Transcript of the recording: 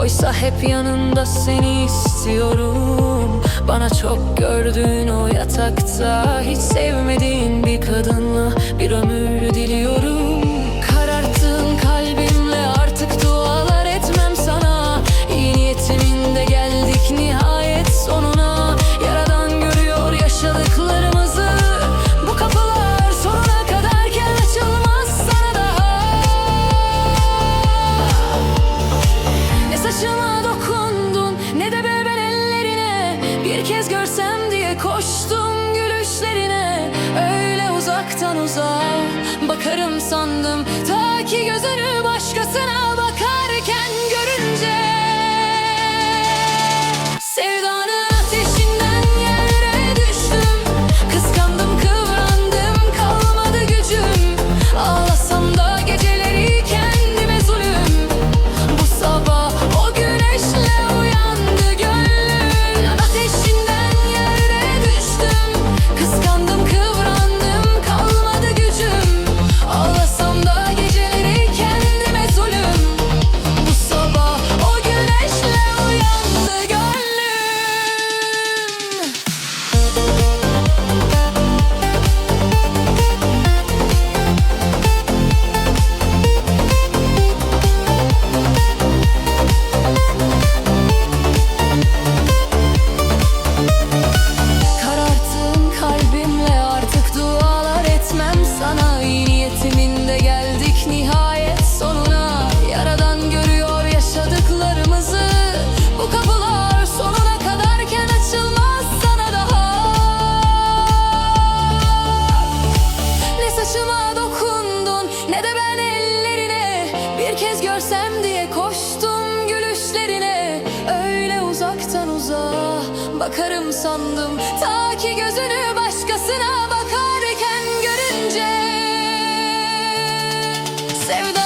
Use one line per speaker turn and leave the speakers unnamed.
Oysa hep yanında seni istiyorum. Bana çok gördüğün o yatakta Hiç sevmediğin bir kadınla bir ömür diliyorum. Bir kez görsem diye koştum gülüşlerine. Öyle uzaktan uzağa bakarım sandım. Ta ki gözünü başkasına görsem diye koştum gülüşlerine. Öyle uzaktan uzağa bakarım sandım. Ta ki gözünü başkasına bakarken görünce Sevda